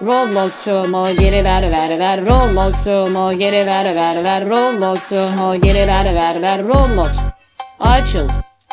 Roblox'umu geri ver ver ver Roblox'umu geri ver ver ver Roblox'umu geri ver ver ver Roblox Açıl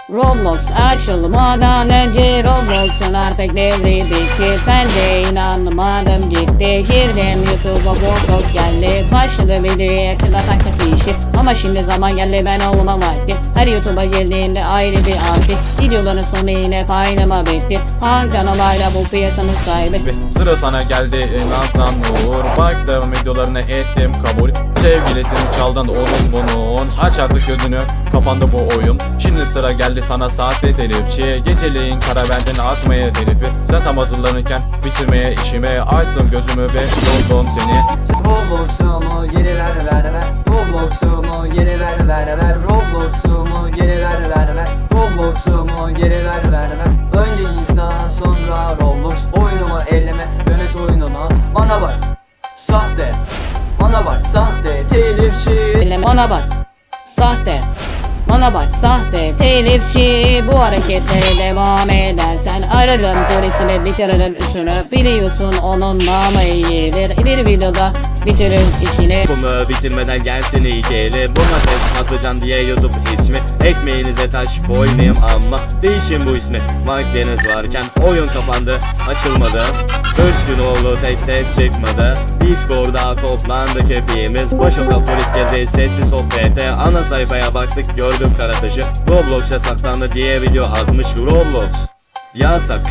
Roblox açılmadan önce Roblox'un artık devri bitti. Ben de inanmadım gitti. Girdim YouTube'a Roblox geldi. Başladı videoya kadar taklit işi. Ama şimdi zaman geldi ben olma vakti. Her YouTube'a girdiğimde ayrı bir anti Videoların sonu yine paynama bitti. Hangi kanalıyla bu piyasanın sahibi? Sıra sana geldi e, Naz'dan Nur Baktım videolarını ettim kabul. Sevgilisini çaldın onun bunun. Aç artık gözünü kapandı bu oyun. Şimdi sıra geldi sana saatte telifçi Geceleyin kara verdin atmaya telifi Sen tam hazırlanırken bitirmeye işime Açtım gözümü ve yoldum seni. Roblox'umu geri ver ver ver. Roblox'umu geri ver ver ver. Roblox'umu geri ver ver ver. Roblox'umu geri ver ver ver. Önce Insta sonra Roblox Oyunumu elleme yönet oyununu. Bana bak Sahte. Bana bak sahte. Telifçi Elleme. Ona bak Sahte Bana bak sahte telifçi. Bu hareketlere devam edersen Ararım. Polisini bitiririm üstünü. Biliyorsun onun namı iyidir. Bir videoda bitirir işini. Bunu bitirmeden gelsin iyi gelir Buna test patlıcan diye YouTube ismi. Ekmeğinize taş koymayayım ama Değişin bu ismi. Markleriniz varken oyun kapandı Açılmadı. Üç gün oldu tek ses çıkmadı. Discord'da toplandık hepimiz Başımda polis geldi sessiz sohbete. Ana sayfaya baktık gördüm kara taşı. Roblox'a saklandı diye video atmış Roblox Yasak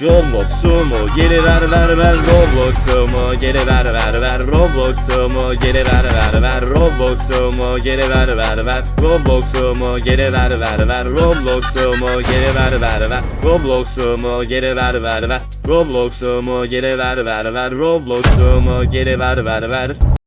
Roblox'umu geri ver ver ver Roblox'umu geri ver ver ver Roblox'umu geri ver ver ver Roblox'umu geri ver ver ver Roblox'umu geri ver ver ver Roblox'umu geri ver ver ver Roblox'umu geri ver ver ver Roblox'umu geri ver ver ver Roblox'umu geri ver ver ver